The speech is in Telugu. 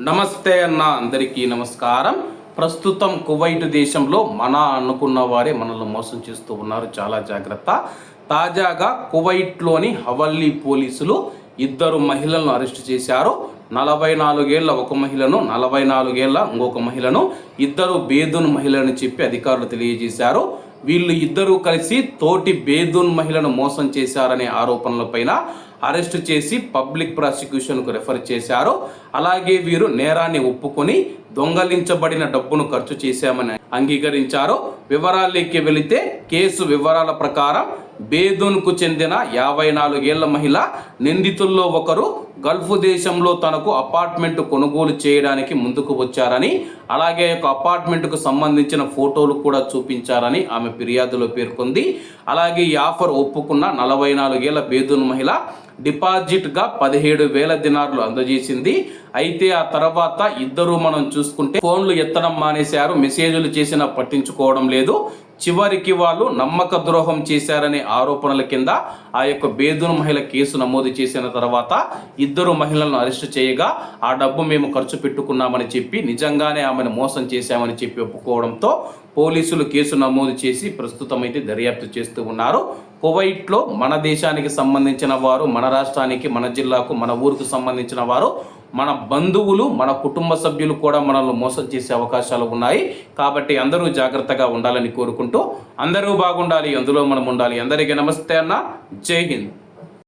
నమస్తే అన్న అందరికీ నమస్కారం. ప్రస్తుతం కువైట్ దేశంలో మన అనుకున్న వారే మనల్ని మోసం చేస్తూ ఉన్నారు. చాలా జాగ్రత్త. తాజాగా కువైట్లోని హవల్లీ పోలీసులు ఇద్దరు మహిళలను అరెస్ట్ చేశారు. నలభై నాలుగేళ్ళ ఒక మహిళను నలభై నాలుగేళ్ళ ఇంకొక మహిళను ఇద్దరు బేదును మహిళను చెప్పి అధికారులు తెలియజేశారు. వీళ్ళు ఇద్దరూ కలిసి తోటి బేదూన్ మహిళను మోసం చేశారనే ఆరోపణలపైన అరెస్టు చేసి పబ్లిక్ ప్రాసిక్యూషన్కు రెఫర్ చేశారు. అలాగే వీరు నేరాన్ని ఒప్పుకొని దొంగలించబడిన డబ్బును ఖర్చు చేశామని అంగీకరించారు. వివరాల్లోకి వెళితే కేసు వివరాల ప్రకారం బేదూన్కు చెందిన యాభై నాలుగేళ్ళ మహిళ నిందితుల్లో ఒకరు గల్ఫ్ దేశంలో తనకు అపార్ట్మెంట్ కొనుగోలు చేయడానికి ముందుకు వచ్చారని అలాగే ఒక అపార్ట్మెంట్కు సంబంధించిన ఫోటోలు కూడా చూపించారని ఆమె ఫిర్యాదులో పేర్కొంది. అలాగే ఈ ఆఫర్ ఒప్పుకున్న నలభై నాలుగేళ్ళ బేదూన్ మహిళ డిపాజిట్గా పదిహేడు వేల దినార్లు అందజేసింది. అయితే ఆ తర్వాత ఇద్దరు మనం చూసుకుంటే ఫోన్లు ఎత్తడం మానేశారు మెసేజ్లు చేసినా పట్టించుకోవడం లేదు. చివరికి వాళ్ళు నమ్మక ద్రోహం చేశారనే ఆరోపణల కింద ఆ యొక్క బేదును మహిళ కేసు నమోదు చేసిన తర్వాత ఇద్దరు మహిళలను అరెస్టు చేయగా ఆ డబ్బు మేము ఖర్చు పెట్టుకున్నామని చెప్పి నిజంగానే ఆమెను మోసం చేశామని చెప్పి ఒప్పుకోవడంతో పోలీసులు కేసు నమోదు చేసి ప్రస్తుతం అయితే దర్యాప్తు చేస్తూ ఉన్నారు. కువైట్లో మన దేశానికి సంబంధించిన వారు మన రాష్ట్రానికి మన జిల్లాకు మన ఊరుకు సంబంధించిన వారు మన బంధువులు మన కుటుంబ సభ్యులు కూడా మనల్ని మోసం చేసే అవకాశాలు ఉన్నాయి. కాబట్టి అందరూ జాగ్రత్తగా ఉండాలని కోరుకుంటూ అందరూ బాగుండాలి అందులో మనం ఉండాలి. అందరికీ నమస్తే అన్న. జై హింద్.